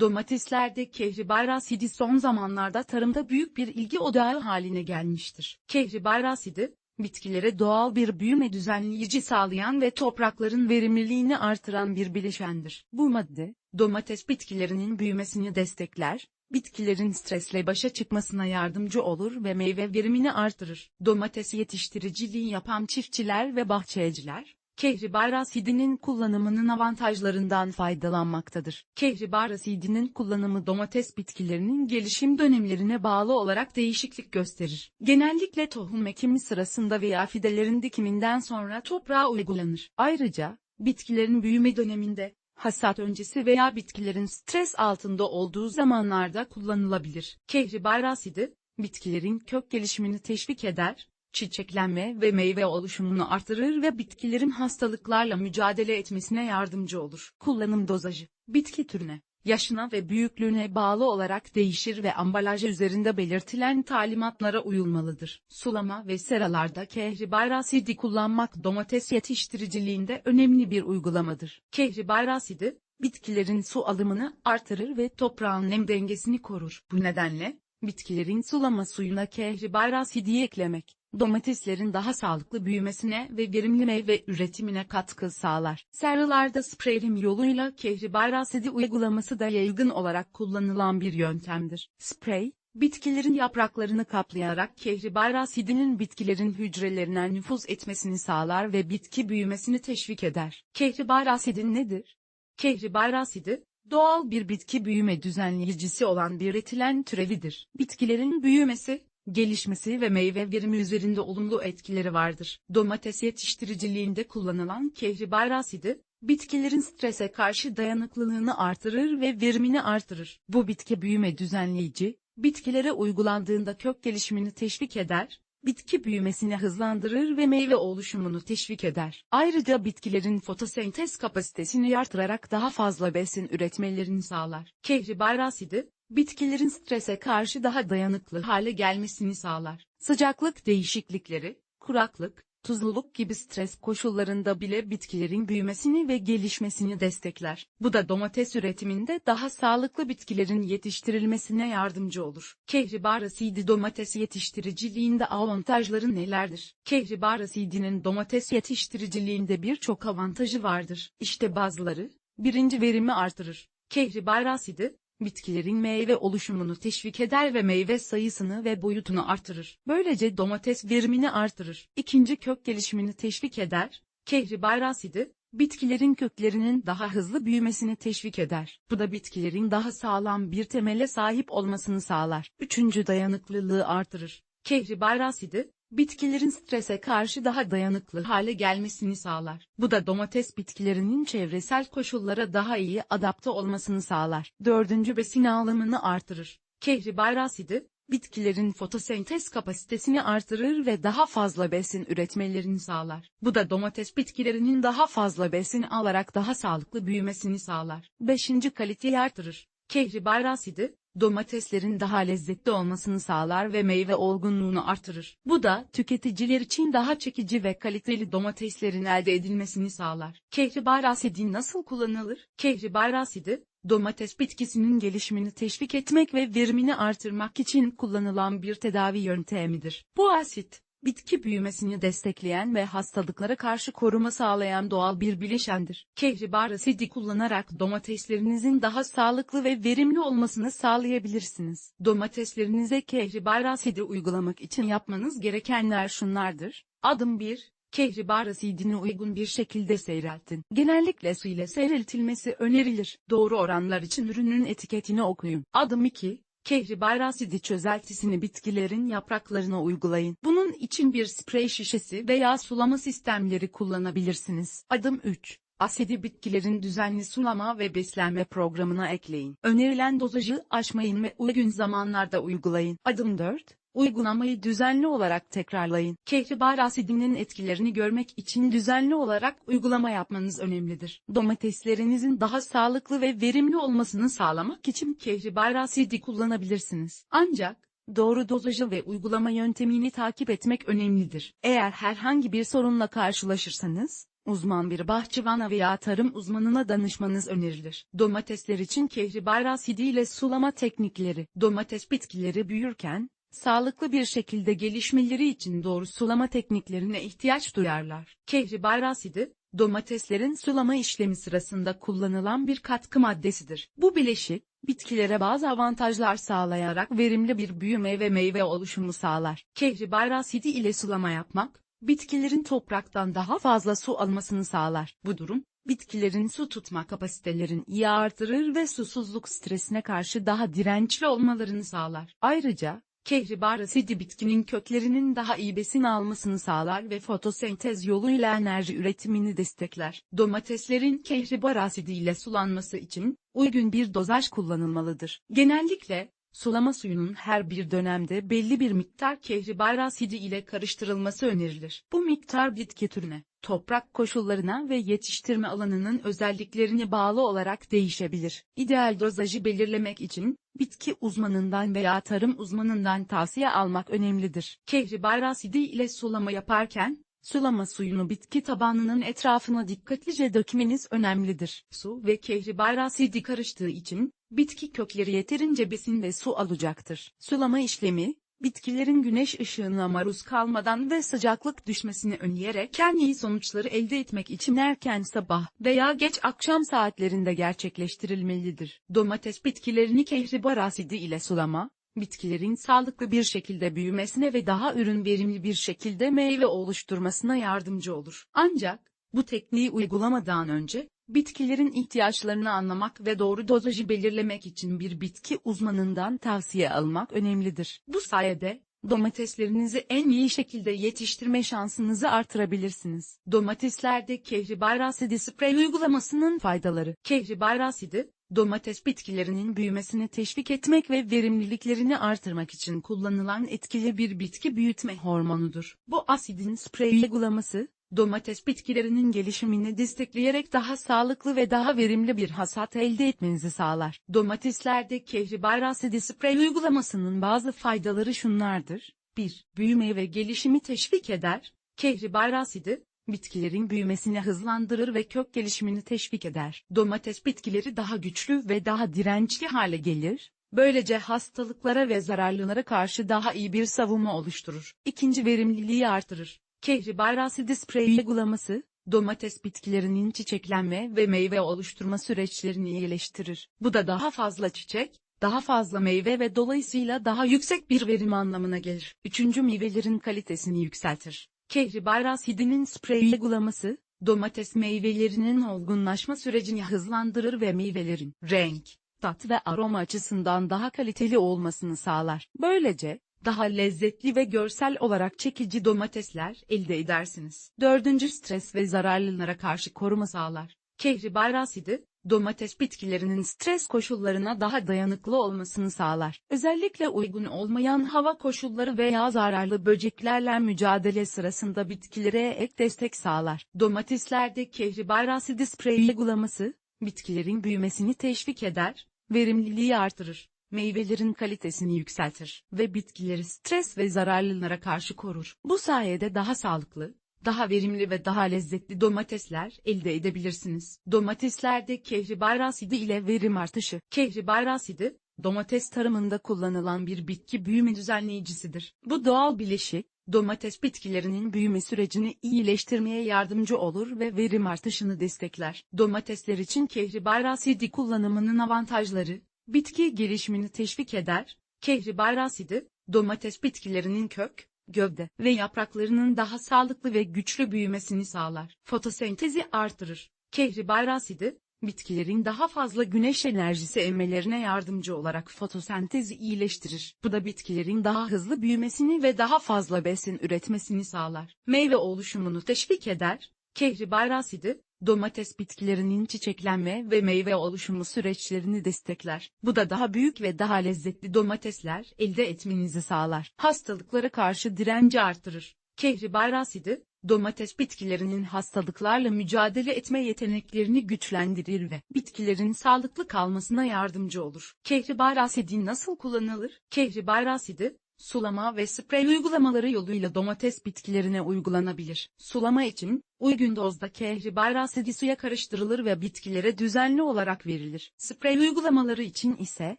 Domateslerde kehribar asidi son zamanlarda tarımda büyük bir ilgi odağı haline gelmiştir. Kehribar asidi, bitkilere doğal bir büyüme düzenleyici sağlayan ve toprakların verimliliğini artıran bir bileşendir. Bu madde, domates bitkilerinin büyümesini destekler, bitkilerin stresle başa çıkmasına yardımcı olur ve meyve verimini artırır. Domates yetiştiriciliği yapan çiftçiler ve bahçeciler, kehribar asidinin kullanımının avantajlarından faydalanmaktadır. Kehribar asidinin kullanımı domates bitkilerinin gelişim dönemlerine bağlı olarak değişiklik gösterir. Genellikle tohum ekimi sırasında veya fidelerin dikiminden sonra toprağa uygulanır. Ayrıca, bitkilerin büyüme döneminde, hasat öncesi veya bitkilerin stres altında olduğu zamanlarda kullanılabilir. Kehribar asidi, bitkilerin kök gelişimini teşvik eder, çiçeklenme ve meyve oluşumunu artırır ve bitkilerin hastalıklarla mücadele etmesine yardımcı olur. Kullanım dozajı, bitki türüne, yaşına ve büyüklüğüne bağlı olarak değişir ve ambalaj üzerinde belirtilen talimatlara uyulmalıdır. Sulama ve seralarda kehribar asidi kullanmak domates yetiştiriciliğinde önemli bir uygulamadır. Kehribar asidi, bitkilerin su alımını artırır ve toprağın nem dengesini korur. Bu nedenle, bitkilerin sulama suyuna kehribar asidi eklemek, domateslerin daha sağlıklı büyümesine ve verimli meyve üretimine katkı sağlar. Serralarda spreylim yoluyla kehribar asidi uygulaması da yaygın olarak kullanılan bir yöntemdir. Sprey, bitkilerin yapraklarını kaplayarak kehribar asidinin bitkilerin hücrelerine nüfuz etmesini sağlar ve bitki büyümesini teşvik eder. Kehribar asidin nedir? Kehribar asidi, doğal bir bitki büyüme düzenleyicisi olan bir etilen türevidir. Bitkilerin büyümesi, gelişmesi ve meyve verimi üzerinde olumlu etkileri vardır. Domates yetiştiriciliğinde kullanılan kehribar asidi, bitkilerin strese karşı dayanıklılığını artırır ve verimini artırır. Bu bitki büyüme düzenleyici, bitkilere uygulandığında kök gelişimini teşvik eder, bitki büyümesini hızlandırır ve meyve oluşumunu teşvik eder. Ayrıca bitkilerin fotosentez kapasitesini artırarak daha fazla besin üretmelerini sağlar. Kehribar asidi, bitkilerin strese karşı daha dayanıklı hale gelmesini sağlar. Sıcaklık değişiklikleri, kuraklık, tuzluluk gibi stres koşullarında bile bitkilerin büyümesini ve gelişmesini destekler. Bu da domates üretiminde daha sağlıklı bitkilerin yetiştirilmesine yardımcı olur. Kehribar asidi domates yetiştiriciliğinde avantajları nelerdir? Kehribar asidinin domates yetiştiriciliğinde birçok avantajı vardır. İşte bazıları, birinci verimi artırır. Kehribar asidi, bitkilerin meyve oluşumunu teşvik eder ve meyve sayısını ve boyutunu artırır. Böylece domates verimini artırır. İkinci kök gelişimini teşvik eder. Kehribar asidi, bitkilerin köklerinin daha hızlı büyümesini teşvik eder. Bu da bitkilerin daha sağlam bir temele sahip olmasını sağlar. Üçüncü dayanıklılığı artırır. Kehribar asidi, bitkilerin strese karşı daha dayanıklı hale gelmesini sağlar. Bu da domates bitkilerinin çevresel koşullara daha iyi adapte olmasını sağlar. Dördüncü besin alımını artırır. Kehribar asidi, bitkilerin fotosentez kapasitesini artırır ve daha fazla besin üretmelerini sağlar. Bu da domates bitkilerinin daha fazla besin alarak daha sağlıklı büyümesini sağlar. Beşinci kaliteyi artırır. Kehribar asidi, domateslerin daha lezzetli olmasını sağlar ve meyve olgunluğunu artırır. Bu da tüketiciler için daha çekici ve kaliteli domateslerin elde edilmesini sağlar. Kehribar asidi nasıl kullanılır? Kehribar asidi, domates bitkisinin gelişimini teşvik etmek ve verimini artırmak için kullanılan bir tedavi yöntemidir. Bu asit, bitki büyümesini destekleyen ve hastalıklara karşı koruma sağlayan doğal bir bileşendir. Kehribar asidi kullanarak domateslerinizin daha sağlıklı ve verimli olmasını sağlayabilirsiniz. Domateslerinize kehribar asidi uygulamak için yapmanız gerekenler şunlardır. Adım 1. Kehribar asidini uygun bir şekilde seyreltin. Genellikle su ile seyreltilmesi önerilir. Doğru oranlar için ürünün etiketini okuyun. Adım 2. Kehribar asidi çözeltisini bitkilerin yapraklarına uygulayın. Bunun için bir sprey şişesi veya sulama sistemleri kullanabilirsiniz. Adım 3. Asidi bitkilerin düzenli sulama ve beslenme programına ekleyin. Önerilen dozajı aşmayın ve uygun zamanlarda uygulayın. Adım 4. Uygulamayı düzenli olarak tekrarlayın. Kehribar asidinin etkilerini görmek için düzenli olarak uygulama yapmanız önemlidir. Domateslerinizin daha sağlıklı ve verimli olmasını sağlamak için kehribar asidi kullanabilirsiniz. Ancak, doğru dozajı ve uygulama yöntemini takip etmek önemlidir. Eğer herhangi bir sorunla karşılaşırsanız, uzman bir bahçıvana veya tarım uzmanına danışmanız önerilir. Domatesler için kehribar asidi ile sulama teknikleri. Domates bitkileri büyürken, sağlıklı bir şekilde gelişmeleri için doğru sulama tekniklerine ihtiyaç duyarlar. Kehribar asidi, domateslerin sulama işlemi sırasında kullanılan bir katkı maddesidir. Bu bileşik, bitkilere bazı avantajlar sağlayarak verimli bir büyüme ve meyve oluşumu sağlar. Kehribar asidi ile sulama yapmak, bitkilerin topraktan daha fazla su almasını sağlar. Bu durum, bitkilerin su tutma kapasitelerini iyi artırır ve susuzluk stresine karşı daha dirençli olmalarını sağlar. Ayrıca, Kehribar asidi bitkinin köklerinin daha iyi besin almasını sağlar ve fotosentez yoluyla enerji üretimini destekler. Domateslerin kehribar asidi ile sulanması için uygun bir dozaj kullanılmalıdır. Genellikle sulama suyunun her bir dönemde belli bir miktar kehribar asidi ile karıştırılması önerilir. Bu miktar bitki türüne, toprak koşullarına ve yetiştirme alanının özelliklerine bağlı olarak değişebilir. İdeal dozajı belirlemek için bitki uzmanından veya tarım uzmanından tavsiye almak önemlidir. Kehribar asidi ile sulama yaparken, sulama suyunu bitki tabanının etrafına dikkatlice dökmeniz önemlidir. Su ve kehribar asidi karıştığı için, bitki kökleri yeterince besin ve su alacaktır. Sulama işlemi, bitkilerin güneş ışığına maruz kalmadan ve sıcaklık düşmesini önleyerek en iyi sonuçları elde etmek için erken sabah veya geç akşam saatlerinde gerçekleştirilmelidir. Domates bitkilerini kehribar asidi ile sulama, bitkilerin sağlıklı bir şekilde büyümesine ve daha ürün verimli bir şekilde meyve oluşturmasına yardımcı olur. Ancak, bu tekniği uygulamadan önce, bitkilerin ihtiyaçlarını anlamak ve doğru dozajı belirlemek için bir bitki uzmanından tavsiye almak önemlidir. Bu sayede, domateslerinizi en iyi şekilde yetiştirme şansınızı artırabilirsiniz. Domateslerde kehribar asidi sprey uygulamasının faydaları. Kehribar asidi, domates bitkilerinin büyümesini teşvik etmek ve verimliliklerini artırmak için kullanılan etkili bir bitki büyütme hormonudur. Bu asidin sprey uygulaması, domates bitkilerinin gelişimini destekleyerek daha sağlıklı ve daha verimli bir hasat elde etmenizi sağlar. Domateslerde kehribar asidi sprey uygulamasının bazı faydaları şunlardır. 1. Büyüme ve gelişimi teşvik eder. Kehribar asidi, bitkilerin büyümesini hızlandırır ve kök gelişimini teşvik eder. Domates bitkileri daha güçlü ve daha dirençli hale gelir. Böylece hastalıklara ve zararlılara karşı daha iyi bir savunma oluşturur. İkinci verimliliği artırır. Kehribar asidi sprey uygulaması, domates bitkilerinin çiçeklenme ve meyve oluşturma süreçlerini iyileştirir. Bu da daha fazla çiçek, daha fazla meyve ve dolayısıyla daha yüksek bir verim anlamına gelir. Üçüncü meyvelerin kalitesini yükseltir. Kehribar asidinin sprey uygulaması, domates meyvelerinin olgunlaşma sürecini hızlandırır ve meyvelerin renk, tat ve aroma açısından daha kaliteli olmasını sağlar. Böylece, daha lezzetli ve görsel olarak çekici domatesler elde edersiniz. Dördüncü stres ve zararlılara karşı koruma sağlar. Kehribar asidi, domates bitkilerinin stres koşullarına daha dayanıklı olmasını sağlar. Özellikle uygun olmayan hava koşulları veya zararlı böceklerle mücadele sırasında bitkilere ek destek sağlar. Domateslerde kehribar asidi sprey uygulaması, bitkilerin büyümesini teşvik eder, verimliliği artırır meyvelerin kalitesini yükseltir ve bitkileri stres ve zararlılara karşı korur. Bu sayede daha sağlıklı, daha verimli ve daha lezzetli domatesler elde edebilirsiniz. Domateslerde kehribar asidi ile verim artışı. Kehribar asidi, domates tarımında kullanılan bir bitki büyüme düzenleyicisidir. Bu doğal bileşik, domates bitkilerinin büyüme sürecini iyileştirmeye yardımcı olur ve verim artışını destekler. Domatesler için kehribar asidi kullanımının avantajları, bitki gelişimini teşvik eder, kehribar asidi, domates bitkilerinin kök, gövde ve yapraklarının daha sağlıklı ve güçlü büyümesini sağlar. Fotosentezi artırır. Kehribar asidi, bitkilerin daha fazla güneş enerjisi emmelerine yardımcı olarak fotosentezi iyileştirir. Bu da bitkilerin daha hızlı büyümesini ve daha fazla besin üretmesini sağlar. Meyve oluşumunu teşvik eder. Kehribar asidi, domates bitkilerinin çiçeklenme ve meyve oluşumu süreçlerini destekler. Bu da daha büyük ve daha lezzetli domatesler elde etmenizi sağlar. Hastalıklara karşı direnci artırır. Kehribar asidi, domates bitkilerinin hastalıklarla mücadele etme yeteneklerini güçlendirir ve bitkilerin sağlıklı kalmasına yardımcı olur. Kehribar asidi nasıl kullanılır? Kehribar asidi, sulama ve sprey uygulamaları yoluyla domates bitkilerine uygulanabilir. Sulama için, uygun dozda kehribar asidi suya karıştırılır ve bitkilere düzenli olarak verilir. Sprey uygulamaları için ise,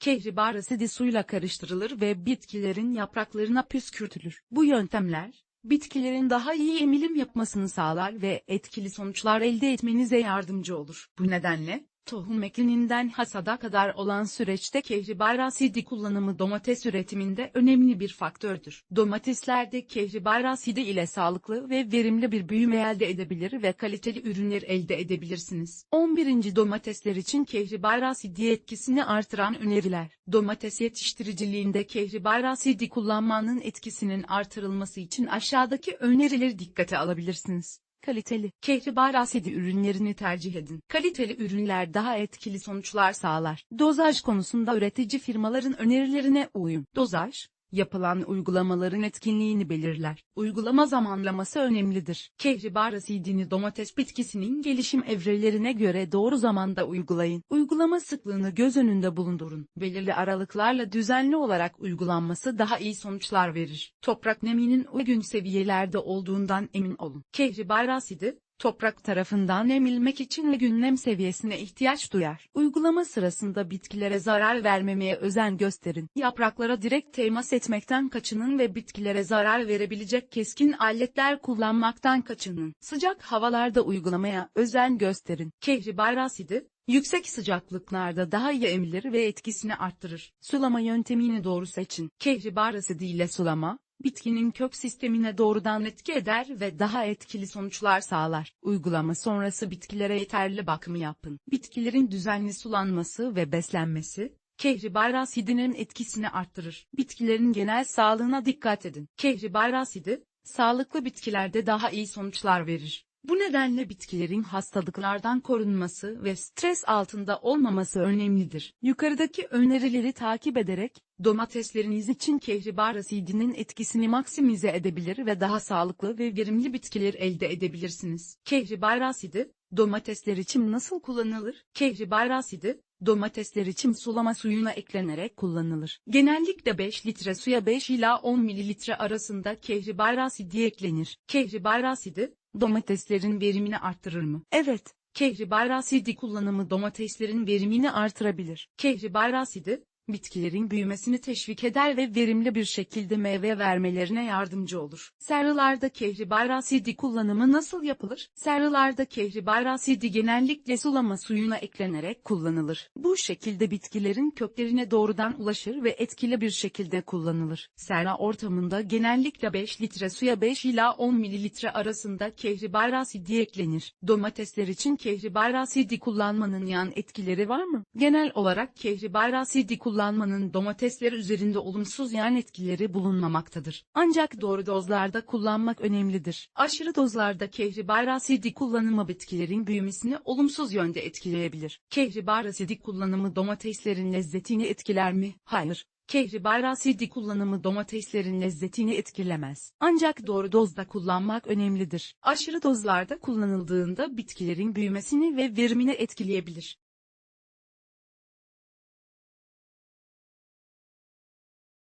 kehribar asidi suyla karıştırılır ve bitkilerin yapraklarına püskürtülür. Bu yöntemler, bitkilerin daha iyi emilim yapmasını sağlar ve etkili sonuçlar elde etmenize yardımcı olur. Bu nedenle, tohum eklininden hasada kadar olan süreçte kehribar asidi kullanımı domates üretiminde önemli bir faktördür. Domateslerde kehribar asidi ile sağlıklı ve verimli bir büyüme elde edebilir ve kaliteli ürünler elde edebilirsiniz. 11. Domatesler için kehribar asidi etkisini artıran öneriler. Domates yetiştiriciliğinde kehribar asidi kullanmanın etkisinin artırılması için aşağıdaki önerileri dikkate alabilirsiniz. Kaliteli, kehribar asidi ürünlerini tercih edin. Kaliteli ürünler daha etkili sonuçlar sağlar. Dozaj konusunda üretici firmaların önerilerine uyun. Dozaj, yapılan uygulamaların etkinliğini belirler. Uygulama zamanlaması önemlidir. Kehribar asidini domates bitkisinin gelişim evrelerine göre doğru zamanda uygulayın. Uygulama sıklığını göz önünde bulundurun. Belirli aralıklarla düzenli olarak uygulanması daha iyi sonuçlar verir. Toprak neminin uygun seviyelerde olduğundan emin olun. Kehribar asidi, toprak tarafından emilmek için ve nem seviyesine ihtiyaç duyar. Uygulama sırasında bitkilere zarar vermemeye özen gösterin. Yapraklara direkt temas etmekten kaçının ve bitkilere zarar verebilecek keskin aletler kullanmaktan kaçının. Sıcak havalarda uygulamaya özen gösterin. Kehribar asidi, Yüksek sıcaklıklarda daha iyi emilir ve etkisini arttırır. Sulama yöntemini doğru seçin. Kehribar asidi ile sulama, bitkinin kök sistemine doğrudan etki eder ve daha etkili sonuçlar sağlar. Uygulama sonrası bitkilere yeterli bakımı yapın. Bitkilerin düzenli sulanması ve beslenmesi, kehribar asidinin etkisini arttırır. Bitkilerin genel sağlığına dikkat edin. Kehribar asidi, sağlıklı bitkilerde daha iyi sonuçlar verir. Bu nedenle bitkilerin hastalıklardan korunması ve stres altında olmaması önemlidir. Yukarıdaki önerileri takip ederek, domatesleriniz için kehribar asidinin etkisini maksimize edebilir ve daha sağlıklı ve verimli bitkiler elde edebilirsiniz. Kehribar asidi, domatesler için nasıl kullanılır? Kehribar asidi, domatesler için sulama suyuna eklenerek kullanılır. Genellikle 5 litre suya 5 ila 10 mililitre arasında kehribar asidi eklenir. Kehribar asidi, domateslerin verimini arttırır mı? Evet, kehribar asidi kullanımı domateslerin verimini artırabilir. Kehribar asidi, bitkilerin büyümesini teşvik eder ve verimli bir şekilde meyve vermelerine yardımcı olur. Serralarda kehribar asidi kullanımı nasıl yapılır? Serralarda kehribar asidi genellikle sulama suyuna eklenerek kullanılır. Bu şekilde bitkilerin köklerine doğrudan ulaşır ve etkili bir şekilde kullanılır. Serra ortamında genellikle 5 litre suya 5 ila 10 mililitre arasında kehribar asidi eklenir. Domatesler için kehribar asidi kullanmanın yan etkileri var mı? Genel olarak kehribar asidi kullanmanın domatesler üzerinde olumsuz yan etkileri bulunmamaktadır. Ancak doğru dozlarda kullanmak önemlidir. Aşırı dozlarda kehribar asidi kullanımı bitkilerin büyümesini olumsuz yönde etkileyebilir. Kehribar asidi kullanımı domateslerin lezzetini etkiler mi? Hayır. Kehribar asidi kullanımı domateslerin lezzetini etkilemez. Ancak doğru dozda kullanmak önemlidir. Aşırı dozlarda kullanıldığında bitkilerin büyümesini ve verimini etkileyebilir.